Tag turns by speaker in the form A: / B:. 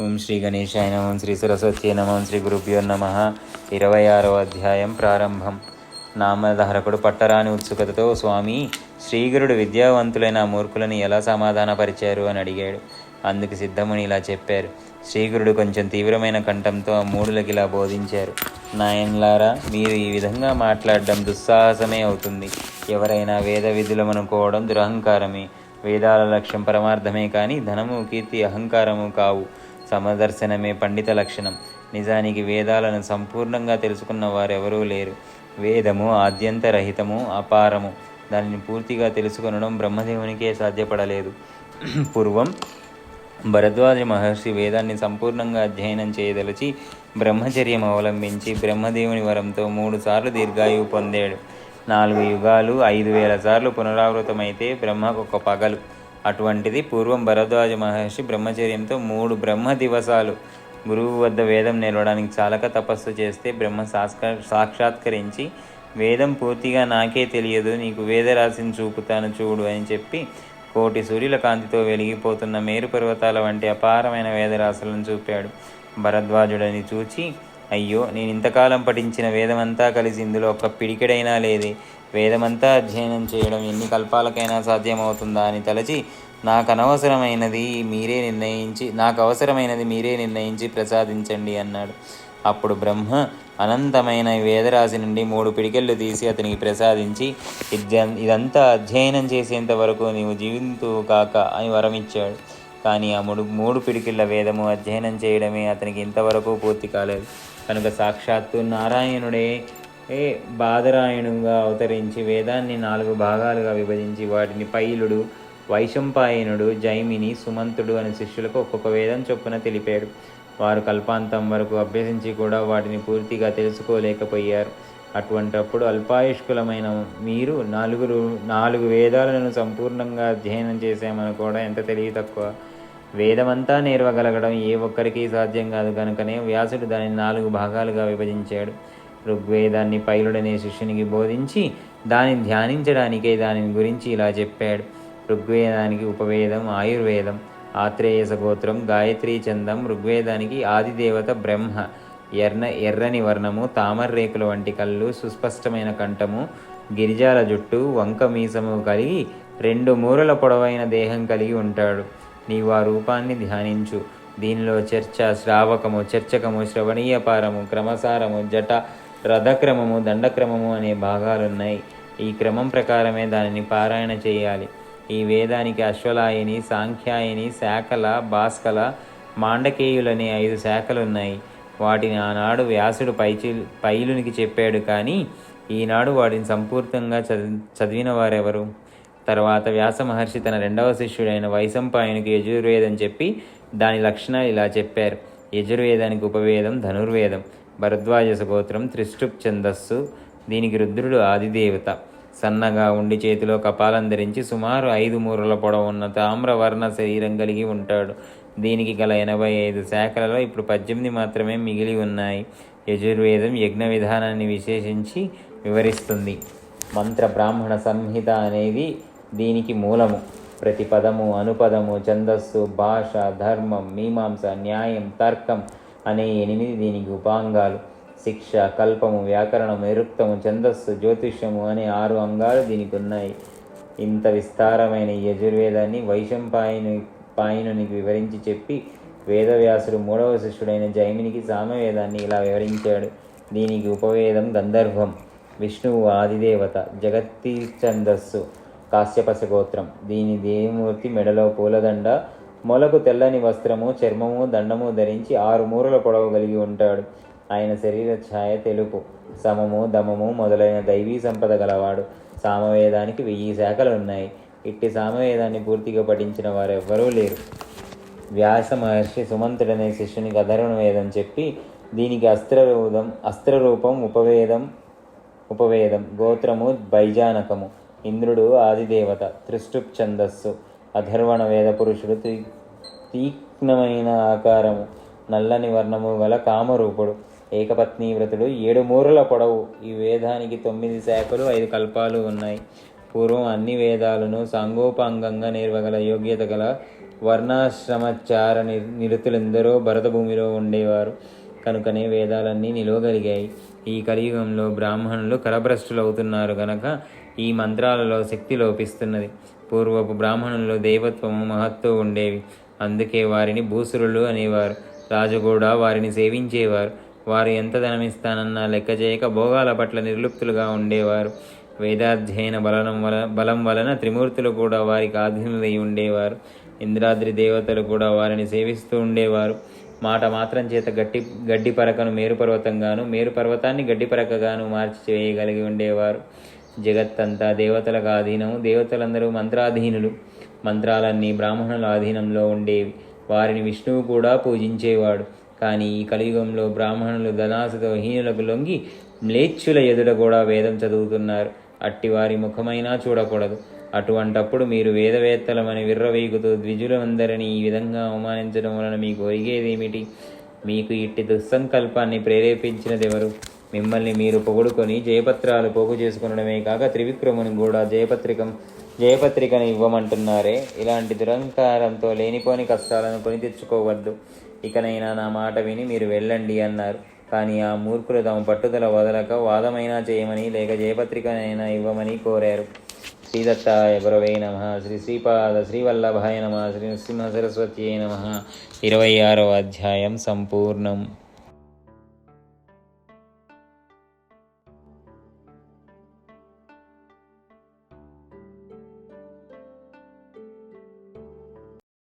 A: ఓం శ్రీ గణేశాయ నమం శ్రీ సరస్వతి నమం శ్రీ గురుభ్యో నమ. ఇరవై ఆరవ అధ్యాయం ప్రారంభం. నామధారకుడు పట్టరాని ఉత్సుకతతో స్వామి శ్రీగురుడు విద్యావంతులైన మూర్ఖులను ఎలా సమాధానపరిచారు? అని అడిగాడు. అందుకు సిద్ధముని ఇలా చెప్పారు. శ్రీగురుడు కొంచెం తీవ్రమైన కంఠంతో ఆ మూడులకి ఇలా బోధించారు. నాయన్లారా మీరు ఈ విధంగా మాట్లాడడం దుస్సాహసమే అవుతుంది. ఎవరైనా వేద విధులమనుకోవడం దురహంకారమే. వేదాల లక్ష్యం పరమార్థమే కానీ ధనము కీర్తి అహంకారము కావు. సమదర్శనమే పండిత లక్షణం. నిజానికి వేదాలను సంపూర్ణంగా తెలుసుకున్న వారెవరూ లేరు. వేదము ఆద్యంతరహితము అపారము. దానిని పూర్తిగా తెలుసుకొనడం బ్రహ్మదేవునికే సాధ్యపడలేదు. పూర్వం భరద్వాజ మహర్షి వేదాన్ని సంపూర్ణంగా అధ్యయనం చేయదలిచి బ్రహ్మచర్యం అవలంబించి బ్రహ్మదేవుని వరంతో మూడు సార్లు దీర్ఘాయువు పొందాడు. నాలుగు యుగాలు ఐదు వేల సార్లు పునరావృతమైతే బ్రహ్మకు ఒక పగలు. అటువంటిది పూర్వం భరద్వాజ మహర్షి బ్రహ్మచర్యంతో మూడు బ్రహ్మ దివసాలు గురువు వద్ద వేదం నేర్వడానికి చాలక తపస్సు చేస్తే బ్రహ్మ సాస్క సాక్షాత్కరించి వేదం పూర్తిగా నాకే తెలియదు నీకు వేదరాశిని చూపుతాను చూడు అని చెప్పి కోటి సూర్యుల కాంతితో వెలిగిపోతున్న మేరు పర్వతాల వంటి అపారమైన వేదరాశులను చూపాడు భరద్వాజుడని చూచి అయ్యో నేను ఇంతకాలం పఠించిన వేదమంతా కలిసి ఇందులో ఒక్క పిడికెడైనా లేదే వేదమంతా అధ్యయనం చేయడం ఎన్ని కల్పాలకైనా సాధ్యమవుతుందా అని తలచి నాకు అనవసరమైనది మీరే నిర్ణయించి నాకు అవసరమైనది మీరే నిర్ణయించి ప్రసాదించండి అన్నాడు. అప్పుడు బ్రహ్మ అనంతమైన వేదరాశి నుండి మూడు పిడికెళ్ళు తీసి అతనికి ప్రసాదించి ఇదంతా అధ్యయనం చేసేంత వరకు నీవు జీవింతు కాక అని వరమిచ్చాడు. కానీ ఆ మూడు మూడు పిడికిళ్ళ వేదము అధ్యయనం చేయడమే అతనికి ఇంతవరకు పూర్తి కాలేదు. కనుక సాక్షాత్తు నారాయణుడే ఏ బాదరాయణుగా అవతరించి వేదాన్ని నాలుగు భాగాలుగా విభజించి వాటిని పైలుడు వైశంపాయనుడు జైమిని సుమంతుడు అనే శిష్యులకు ఒక్కొక్క వేదం చొప్పున తెలిపాడు. వారు కల్పాంతం వరకు అభ్యసించి కూడా వాటిని పూర్తిగా తెలుసుకోలేకపోయారు. అటువంటప్పుడు అల్పాయుష్కులమైన మీరు నాలుగు నాలుగు వేదాలను సంపూర్ణంగా అధ్యయనం చేశామని కూడా ఎంత తెలివి తక్కువ? వేదమంతా నేర్వగలగడం ఏ ఒక్కరికి సాధ్యం కాదు కనుకనే వ్యాసుడు దానిని నాలుగు భాగాలుగా విభజించాడు. ఋగ్వేదాన్ని పైలుడనే శిష్యునికి బోధించి దానిని ధ్యానించడానికే దానిని గురించి ఇలా చెప్పాడు. ఋగ్వేదానికి ఉపవేదం ఆయుర్వేదం ఆత్రేయస గోత్రం గాయత్రీ చందం ఋగ్వేదానికి ఆదిదేవత బ్రహ్మ ఎర్ర ఎర్రని వర్ణము తామర్రేకుల వంటి కళ్ళు సుస్పష్టమైన కంఠము గిరిజాల జుట్టు వంక మీసము కలిగి రెండు మూరల పొడవైన దేహం కలిగి ఉంటాడు. నీవు ఆ రూపాన్ని ధ్యానించు. దీనిలో చర్చ శ్రావకము చర్చకము శ్రవణీయపారము క్రమసారము జట రథక్రమము దండక్రమము అనే భాగాలున్నాయి. ఈ క్రమం ప్రకారమే దానిని పారాయణ చేయాలి. ఈ వేదానికి అశ్వలాయని సాంఖ్యాయని శాఖల భాస్కల మాండకేయులనే ఐదు శాఖలున్నాయి. వాటిని ఆనాడు వ్యాసుడు పైచి పైలునికి చెప్పాడు కానీ ఈనాడు వాటిని సంపూర్ణంగా చదివి చదివిన వారెవరు తర్వాత వ్యాస మహర్షి తన రెండవ శిష్యుడైన వైశంపాయనుకి యజుర్వేదం చెప్పి దాని లక్షణాలు ఇలా చెప్పారు. యజుర్వేదానికి ఉపవేదం ధనుర్వేదం. భరద్వాజస గోత్రం త్రిష్టుప్ ఛందస్సు దీనికి రుద్రుడు ఆదిదేవత. సన్నగా ఉండి చేతిలో కపాలం ధరించి సుమారు ఐదు మూరల పొడవున్న తామ్రవర్ణ శరీరం కలిగి ఉంటాడు. దీనికి గల ఎనభై ఐదు శాఖలలో ఇప్పుడు పద్దెనిమిది మాత్రమే మిగిలి ఉన్నాయి. యజుర్వేదం యజ్ఞ విధానాన్ని విశేషించి వివరిస్తుంది. మంత్ర బ్రాహ్మణ సంహిత అనేది దీనికి మూలము. ప్రతి పదము అనుపదము ఛందస్సు భాష ధర్మం మీమాంస న్యాయం తర్కం అనే ఎనిమిది దీనికి ఉపాంగాలు. శిక్ష కల్పము వ్యాకరణం నిరుక్తము ఛందస్సు జ్యోతిష్యము అనే ఆరు అంగాలు దీనికి ఉన్నాయి ఇంత విస్తారమైన యజుర్వేదాన్ని వైశంపాయను పాయనునికి వివరించి చెప్పి వేదవ్యాసుడు మూడవ శిష్యుడైన జైమినికి సామవేదాన్ని ఇలా వివరించాడు. దీనికి ఉపవేదం గంధర్వం. విష్ణువు ఆదిదేవత జగత్తి ఛందస్సు కాశ్యపస గోత్రం దీని దేవమూర్తి మెడలో పూలదండ మొలకు తెల్లని వస్త్రము చర్మము దండము ధరించి ఆరు మూరల పొడవు కలిగి ఉంటాడు. ఆయన శరీర ఛాయ తెలుపు. సమము దమము మొదలైన దైవీ సంపద గలవాడు. సామవేదానికి వెయ్యి శాఖలు ఉన్నాయి ఇట్టి సామవేదాన్ని పూర్తిగా పఠించిన వారెవ్వరూ లేరు. వ్యాస మహర్షి సుమంతుడనే శిష్యుని అధర్వణ వేదం చెప్పి దీనికి అస్త్రరూపం అస్త్రరూపం ఉపవేదం ఉపవేదం గోత్రము బైజానకము. ఇంద్రుడు ఆదిదేవత త్రిష్టుప్ ఛందస్సు అధర్వణ వేద పురుషుడు తీక్ష్ణమైన ఆకారము నల్లని వర్ణము గల కామరూపుడు ఏకపత్ని వ్రతుడు ఏడు మూరల పొడవు. ఈ వేదానికి తొమ్మిది శాఖలు ఐదు కల్పాలు ఉన్నాయి. పూర్వం అన్ని వేదాలను సాంగోపాంగంగా నేర్వగల యోగ్యత గల వర్ణాశ్రమచార నిరుతులెందరో భరతభూమిలో ఉండేవారు. కనుకనే వేదాలన్నీ నిలవగలిగాయి. ఈ కలియుగంలో బ్రాహ్మణులు కరభ్రష్టులవుతున్నారు గనక ఈ మంత్రాలలో శక్తి లోపిస్తున్నది. పూర్వపు బ్రాహ్మణుల్లో దేవత్వము మహత్వం ఉండేవి. అందుకే వారిని భూసురులు అనేవారు. రాజు కూడా వారిని సేవించేవారు. వారు ఎంత ధనమిస్తానన్నా లెక్క చేయక భోగాల పట్ల నిర్లుప్తులుగా ఉండేవారు. వేదాధ్యయన బలం వల బలం వలన త్రిమూర్తులు కూడా వారికి ఆధీనులై ఉండేవారు. ఇంద్రాద్రి దేవతలు కూడా వారిని సేవిస్తూ ఉండేవారు. మాట మాత్రం చేత గట్టి గడ్డి పరకను మేరు పర్వతంగాను మేరు పర్వతాన్ని గడ్డి పరకగాను మార్చి చేయగలిగి ఉండేవారు. జగత్తంతా దేవతలకు ఆధీనము. దేవతలందరూ మంత్రాధీనులు. మంత్రాలన్నీ బ్రాహ్మణుల ఆధీనంలో ఉండేవి వారిని విష్ణువు కూడా పూజించేవాడు. కానీ ఈ కలియుగంలో బ్రాహ్మణులు ధనాసుతో హీనులకు లొంగి మ్లేచ్చుల ఎదుట కూడా వేదం చదువుతున్నారు. అట్టి వారి ముఖమైనా చూడకూడదు. అటువంటప్పుడు మీరు వేదవేత్తలమని విర్రవేగుతూ ద్విజులందరినీ ఈ విధంగా అవమానించడం వలన మీకు ఒరిగేదేమిటి? మీకు ఇట్టి దుస్సంకల్పాన్ని ప్రేరేపించినదెవరు? మిమ్మల్ని మీరు పొగుడుకొని జయపత్రాలు పోగు చేసుకునడమే కాక త్రివిక్రముని కూడా జయపత్రికం జయపత్రికను ఇవ్వమంటున్నారే. ఇలాంటి దురంకారంతో లేనిపోని కష్టాలను కొని తెచ్చుకోవద్దు. ఇకనైనా నా మాట విని మీరు వెళ్ళండి అన్నారు. కానీ ఆ మూర్ఖులు తమ పట్టుదల వదలక వాదమైనా చేయమని లేక జయపత్రికనైనా ఇవ్వమని కోరారు. శ్రీదత్తాయ గురవై నమ. శ్రీ శ్రీపాద శ్రీవల్లభాయ నమ. శ్రీ నృసింహ సరస్వతి నమ. ఇరవై ఆరవ అధ్యాయం సంపూర్ణం.